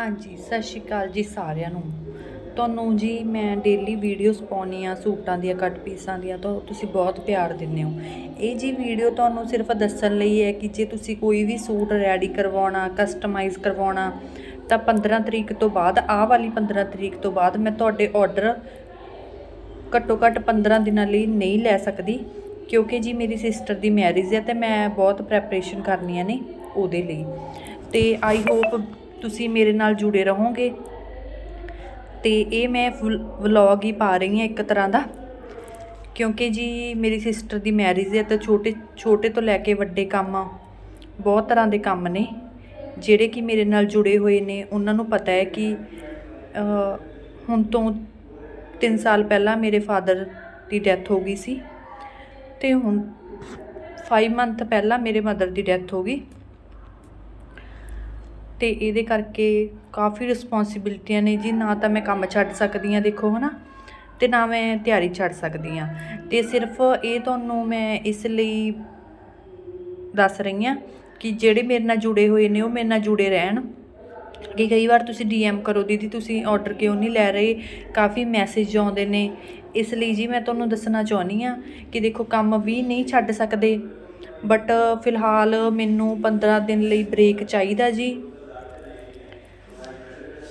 ਹਾਂਜੀ, ਸਤਿ ਸ਼੍ਰੀ ਅਕਾਲ ਜੀ ਸਾਰਿਆਂ ਨੂੰ। ਤੁਹਾਨੂੰ ਜੀ ਮੈਂ ਡੇਲੀ ਵੀਡੀਓਜ਼ ਪਾਉਣੀ ਆ, ਸੂਟਾਂ ਦੀਆਂ ਕੱਟ ਪੀਸਾਂ ਦੀਆਂ, ਤਾਂ ਤੁਸੀਂ ਬਹੁਤ ਪਿਆਰ ਦਿੰਦੇ ਹੋ। ਇਹ ਜੀ ਵੀਡੀਓ ਤੁਹਾਨੂੰ ਸਿਰਫ ਦੱਸਣ ਲਈ ਹੈ ਕਿ ਜੇ ਤੁਸੀਂ ਕੋਈ ਵੀ ਸੂਟ ਰੈਡੀ ਕਰਵਾਉਣਾ ਕਸਟਮਾਈਜ਼ ਕਰਵਾਉਣਾ, ਤਾਂ 15 ਤਰੀਕ ਤੋਂ ਬਾਅਦ, ਆਹ ਵਾਲੀ 15 ਤਰੀਕ ਤੋਂ ਬਾਅਦ ਮੈਂ ਤੁਹਾਡੇ ਆਰਡਰ ਘੱਟੋ ਘੱਟ 15 ਦਿਨਾਂ ਲਈ ਨਹੀਂ ਲੈ ਸਕਦੀ, ਕਿਉਂਕਿ ਜੀ ਮੇਰੀ ਸਿਸਟਰ ਦੀ ਮੈਰਿਜ ਹੈ ਤੇ ਮੈਂ ਬਹੁਤ ਪ੍ਰੈਪਰੇਸ਼ਨ ਕਰਨੀਆਂ ਨੇ ਉਹਦੇ ਲਈ। ਤੇ ਆਈ ਹੋਪ ਤੁਸੀਂ ਮੇਰੇ ਨਾਲ ਜੁੜੇ ਰਹੋਗੇ। ਤੇ ਇਹ ਮੈਂ ਵਲੌਗ ਹੀ ਪਾ ਰਹੀ ਹਾਂ ਇੱਕ ਤਰ੍ਹਾਂ ਦਾ। ਕਿਉਂਕਿ ਜੀ ਮੇਰੀ ਸਿਸਟਰ ਦੀ ਮੈਰਿਜ ਹੈ ਤਾਂ ਛੋਟੇ ਛੋਟੇ ਤੋਂ ਲੈ ਕੇ ਵੱਡੇ ਕੰਮ ਬਹੁਤ ਤਰ੍ਹਾਂ ਦੇ ਕੰਮ ਨੇ। ਜਿਹੜੇ ਕਿ ਮੇਰੇ ਨਾਲ ਜੁੜੇ ਹੋਏ ਨੇ, ਉਹਨਾਂ ਨੂੰ ਪਤਾ ਹੈ ਕਿ ਹੁਣ ਤੋਂ 3 ਸਾਲ ਪਹਿਲਾਂ ਮੇਰੇ ਫਾਦਰ ਦੀ ਡੈਥ ਹੋ ਗਈ ਸੀ। ਤੇ ਹੁਣ 5 ਮੰਥ ਪਹਿਲਾਂ ਮੇਰੇ ਮਦਰ ਦੀ ਡੈਥ ਹੋ ਗਈ। ਤੇ ਇਹਦੇ ਕਰਕੇ ਕਾਫੀ ਰਿਸਪੌਂਸਿਬਿਲਟੀਆਂ ਨੇ ਜੀ। ਨਾ ਤਾਂ ਮੈਂ ਕੰਮ ਛੱਡ ਸਕਦੀ ਹਾਂ, ਦੇਖੋ, ਹਨਾ? ਤੇ ਨਾ ਮੈਂ ਤਿਆਰੀ ਛੱਡ ਸਕਦੀ ਹਾਂ। ਤੇ ਸਿਰਫ ਇਹ ਤੁਹਾਨੂੰ ਮੈਂ ਇਸ ਲਈ ਦੱਸ ਰਹੀ ਹਾਂ ਕਿ ਜਿਹੜੇ ਮੇਰੇ ਨਾਲ ਜੁੜੇ ਹੋਏ ਨੇ, ਉਹ ਮੇਰੇ ਨਾਲ ਜੁੜੇ ਰਹਿਣ। ਕਿ ਕਈ ਵਾਰ ਤੁਸੀਂ ਡੀਐਮ ਕਰੋ, ਦੀਦੀ, ਤੁਸੀਂ ਆਰਡਰ ਕਿਉਂ ਨਹੀਂ ਲੈ ਰਹੇ? ਕਾਫੀ ਮੈਸੇਜ ਆਉਂਦੇ ਨੇ। ਇਸ ਲਈ ਜੀ ਮੈਂ ਤੁਹਾਨੂੰ ਦੱਸਣਾ ਚਾਹੁੰਦੀ ਆ ਕਿ ਦੇਖੋ, ਕੰਮ ਵੀ ਨਹੀਂ ਛੱਡ ਸਕਦੇ। ਬਟ ਫਿਲਹਾਲ ਮੈਨੂੰ 15 ਦਿਨ ਲਈ ਬ੍ਰੇਕ ਚਾਹੀਦਾ ਜੀ।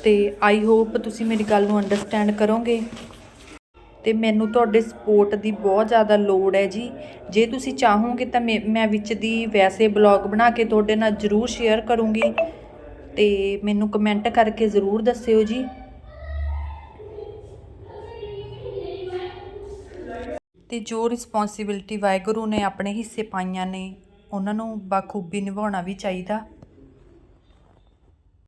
ਤੇ ਆਈ ਹੋਪ ਤੁਸੀਂ ਮੇਰੀ ਗੱਲ ਨੂੰ ਅੰਡਰਸਟੈਂਡ ਕਰੋਗੇ। ਤੇ ਮੈਨੂੰ ਤੁਹਾਡੇ ਸਪੋਰਟ ਦੀ ਬਹੁਤ ਜ਼ਿਆਦਾ ਲੋੜ ਹੈ ਜੀ। ਜੇ ਤੁਸੀਂ ਚਾਹੋਗੇ ਤਾਂ ਮੈਂ ਮੈਂ ਵਿੱਚ ਦੀ ਵੈਸੇ ਬਲੌਗ ਬਣਾ ਕੇ ਤੁਹਾਡੇ ਨਾਲ ਜ਼ਰੂਰ ਸ਼ੇਅਰ ਕਰੂੰਗੀ। ਤੇ ਮੈਨੂੰ ਕਮੈਂਟ ਕਰਕੇ ਜ਼ਰੂਰ ਦੱਸਿਓ ਜੀ। ਤੇ ਜੋ ਰਿਸਪੌਂਸਿਬਿਲਟੀ ਵਾਹਿਗੁਰੂ ਨੇ ਆਪਣੇ ਹਿੱਸੇ ਪਾਈਆਂ ਨੇ, ਉਹਨਾਂ ਨੂੰ ਬਾਖੂਬੀ ਨਿਭਾਉਣਾ ਵੀ ਚਾਹੀਦਾ।